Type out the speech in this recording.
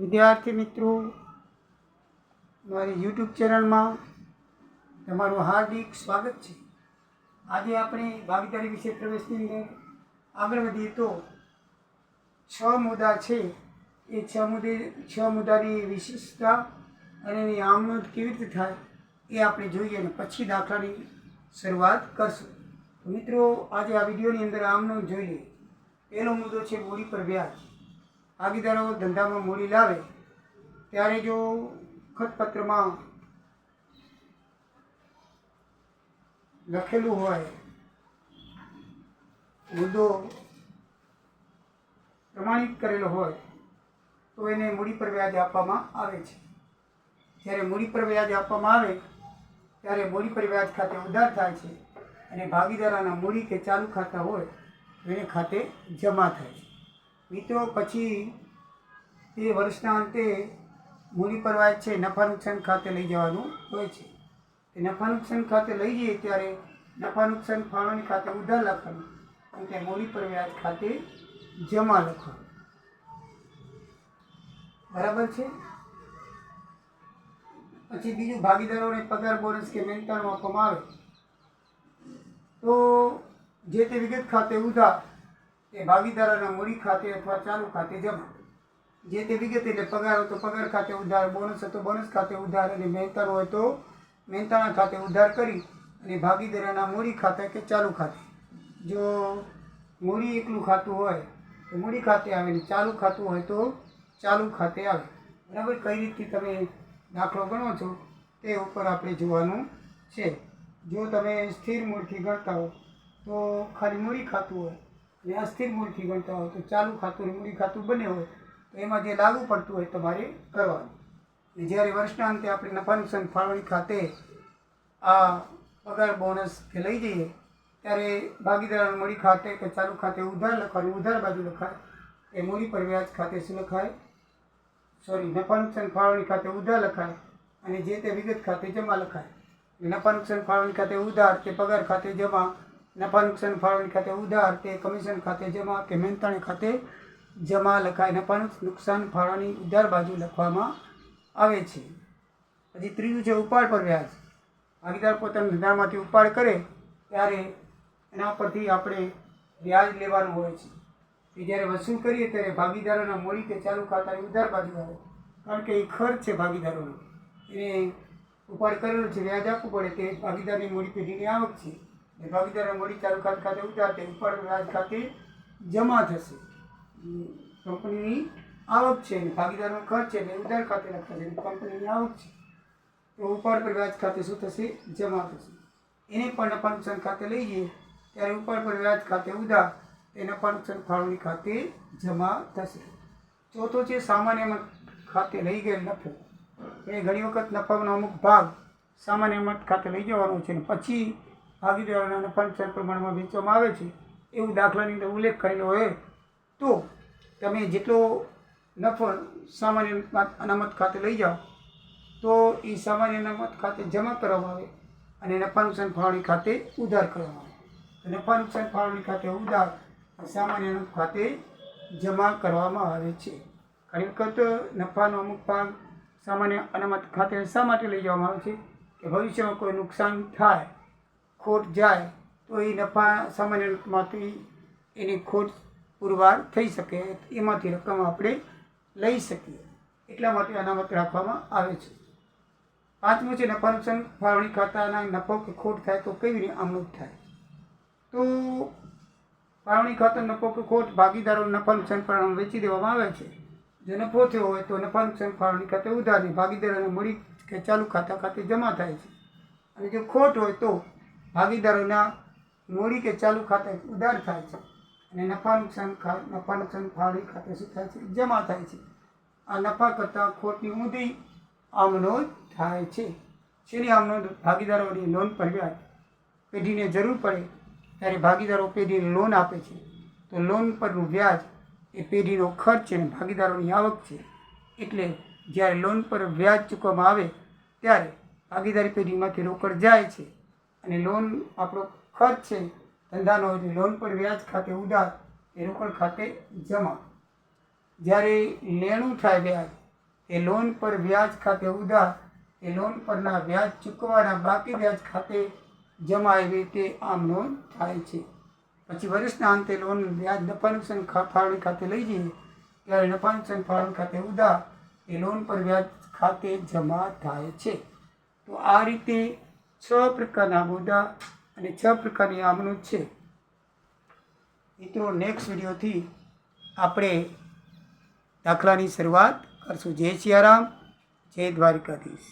વિદ્યાર્થી મિત્રો, મારી યુટ્યુબ ચેનલમાં તમારું હાર્દિક સ્વાગત છે. આજે આપણે ભાગીદારી વિશે પ્રવેશની અંદર આગળ વધીએ તો છ મુદ્દા છે. એ છ મુદ્દે, છ મુદ્દાની વિશિષ્ટતા અને એની આમનોંધ કેવી રીતે થાય એ આપણે જોઈએ અને પછી દાખલાની શરૂઆત કરશું. મિત્રો, આજે આ વિડીયોની અંદર આમનોંધ જોઈએ પહેલો મુદ્દો છે મૂડી પર વ્યાજ. ભાગીદારો ધંધામાં મૂડી લાવે, ત્યારે જો ખતપત્રમાં લખેલું હોય, મુદ્દો પ્રમાણિત કરેલો હોય, તો એને મૂડી પર વ્યાજ આપવામાં આવે છે. જ્યારે મૂડી પર વ્યાજ આપવામાં આવે, ત્યારે મૂડી પર વ્યાજ ખાતે ઉધાર થાય છે અને ભાગીદારાના મૂડી કે ચાલુ ખાતા હોય, તો એને ખાતે જમા થાય છે. મિત્રો, પછી તે વર્ષના અંતે મૂડી પર વ્યાજ છે નફા નુકસાન ખાતે લઈ જવાનું હોય છે. તે નફા નુકસાન ખાતે લઈ જઈએ ત્યારે નફા નુકસાન ફાળવણી ખાતે ઉધાર લખવાનું અને તે મૂડી પર વ્યાજ ખાતે જમા લખવાનું. બરાબર છે? પછી બીજું ભાગીદારોને પગાર, બોનસ કે મહેનતાણું આપવામાં આવે. તો જે તે વિગત ખાતે ઉધાર એ ભાગીદારોના મૂડી ખાતે અથવા ચાલુ ખાતે જમા જે તે વિગત એટલે પગાર હોય તો પગાર ખાતે ઉધાર, બોનસ હોય તો બોનસ ખાતે ઉધાર અને મહેનતાણું હોય તો મહેનતાણા ખાતે ઉધાર કરી અને ભાગીદારોના મૂડી ખાતે કે ચાલુ ખાતે. જો મૂડી એકલું ખાતું હોય, તો મૂડી ખાતે આવે ને ચાલુ ખાતું હોય તો ચાલુ ખાતે આવે. બરાબર? કઈ રીતથી તમે દાખલો ગણો છો તે ઉપર આપણે જોવાનું છે. જો તમે સ્થિર મૂળથી ગણતા હો, તો ખાલી મૂડી ખાતું હોય અને અસ્થિર મૂળથી ગણતા હોય તો ચાલુ ખાતું મૂડી ખાતું બને હોય તો એમાં જે લાગુ પડતું હોય તમારે કરવાનું. જ્યારે વર્ષના અંતે આપણે નફા ફાળવણી ખાતે આ પગાર બોનસ કે લઈ જઈએ, ત્યારે ભાગીદાર મૂડી ખાતે કે ચાલુ ખાતે ઉધાર લખવાનું, ઉધાર બાજુ લખાય, એ મૂડી પર વ્યાજ ખાતે શું લખાય? સોરી નફા ફાળવણી ખાતે ઉધાર લખાય અને જે તે વિગત ખાતે જમા લખાય. નફા ફાળવણી ખાતે ઉધાર તે પગાર ખાતે જમા નફા, નુકસાન, ફાળવણી ખાતે ઉધાર તે કમિશન ખાતે જમા કે મહેનતાણી ખાતે જમા લખાય. નફા નુકસાન, ફાળવણી, ઉધાર બાજુ લખવામાં આવે છે. પછી ત્રીજું છે ઉપાડ પર વ્યાજ. ભાગીદાર પોતાના ધંધામાંથી ઉપાડ કરે ત્યારે એના પરથી આપણે વ્યાજ લેવાનું હોય છે. કે જ્યારે વસૂલ કરીએ ત્યારે ભાગીદારોના મૂડી કે ચાલુ ખાતાની ઉધાર બાજુ આવે. કારણ કે એ ખર્ચ છે ભાગીદારોનો. એને ઉપાડ કરેલો છે, વ્યાજ આપવું પડે તે ભાગીદારની મૂડી પેઢીની આવક છે. એ ભાગીદારો મળી ચાલુ ખાતા ખાતે ઉધાર તે ઉપાડ વ્યાજ ખાતે જમા થશે. કંપનીની આવક છે અને ભાગીદારનો ખર્ચ છે એટલે ઉધાર ખાતે લખાશે છે કંપનીની આવક છે. તો ઉપાડ પર વ્યાજ ખાતે શું થશે? જમા થશે. એને પણ નફા ખાતે લઈએ ત્યારે ઉપાડ પર વ્યાજ ખાતે ઉધાર એ નફા નુકસાન ફાળવણી ખાતે જમા થશે. ચોથો છે સામાન્ય ખાતે લઈ ગયેલ નફો. એ ઘણી વખત નફાનો અમુક ભાગ સામાન્ય મત ખાતે લઈ જવાનો છે અને પછી ભાગીદારોના નુકસાન પ્રમાણમાં વેચવામાં આવે છે, એવું દાખલાની અંદર ઉલ્લેખ કરેલો હોય, તો તમે જેટલો નફો સામાન્ય અનામત ખાતે લઈ જાઓ, તો એ સામાન્ય અનામત ખાતે જમા કરવામાં આવે અને નફા નુકસાન ફાળવણી ખાતે ઉધાર કરવામાં આવે. નફા નુકસાન ફાળવણી ખાતે ઉધાર સામાન્ય અનામત ખાતે જમા કરવામાં આવે છે. ઘણી વખત નફાનો અમુક ભાગ સામાન્ય અનામત ખાતે શા માટે લઈ જવામાં આવે છે? કે ભવિષ્યમાં કોઈ નુકસાન થાય ખોટ જાય તો એ નફા સામાન્ય રૂપમાંથી એની ખોટ પુરવાર થઈ શકે. એમાંથી રકમ આપણે લઈ શકીએ. એટલા માટે અનામત રાખવામાં આવે છે. પાંચમું છે નફા નુકસાન. ફાળવણી ખાતાના નફો કે ખોટ થાય તો કેવી રીતે આમનોંધ થાય? તો ફાળવણી ખાતા નફો કે ખોટ ભાગીદારો નફા નુકસાન ફાળવણી વેચી દેવામાં આવે છે. જો નફો થયો હોય તો નફા નુકસાન ફાળવણી ખાતે ઉધારની ભાગીદારોને મળી કે ચાલુ ખાતા ખાતે જમા થાય છે. અને જો ખોટ હોય તો ભાગીદારોના મૂડી કે ચાલુ ખાતે ઉધાર થાય છે અને નફા નુકસાન નફા નુકસાન ફાળવી ખાતે શું થાય છે? જમા થાય છે. આ નફા કરતાં ખોટની ઊંધી આમનોંધ થાય છે. શેની આમનોંધ ભાગીદારોની લોન પર વ્યાજ પેઢીને જરૂર પડે ત્યારે ભાગીદારો પેઢીને લોન આપે છે. તો લોન પરનું વ્યાજ એ પેઢીનો ખર્ચ અને ભાગીદારોની આવક છે. એટલે જ્યારે લોન પર વ્યાજ ચૂકવવામાં આવે ત્યારે ભાગીદારી પેઢીમાંથી રોકડ જાય છે. અને લોન આપણો ખર્ચ છે, ધંધાનો એટલે લોન પર વ્યાજ ખાતે ઉધાર, એ રોકડ ખાતે જમા. જ્યારે લેણું થાય વ્યાજ, એ લોન પર વ્યાજ ખાતે ઉધાર, એ લોન પરના વ્યાજ ચૂકવવાના બાકી વ્યાજ ખાતે જમા એવી રીતે આમ નોંધ થાય છે. પછી વર્ષના અંતે લોન વ્યાજ નફા નુકસાન ફાળવણી ખાતે લઈ જઈએ, ત્યારે નફા નુકસાન ફાળવણી ખાતે ઉધાર, એ લોન પર વ્યાજ ખાતે જમા થાય છે. તો આ રીતે છ પ્રકારના મુદ્દા અને છ પ્રકારની આમનું છે. મિત્રો નેક્સ્ટ વિડીયોથી આપણે દાખલાની શરૂઆત કરશું. જય સિયારામ જય દ્વારિકાધીશ.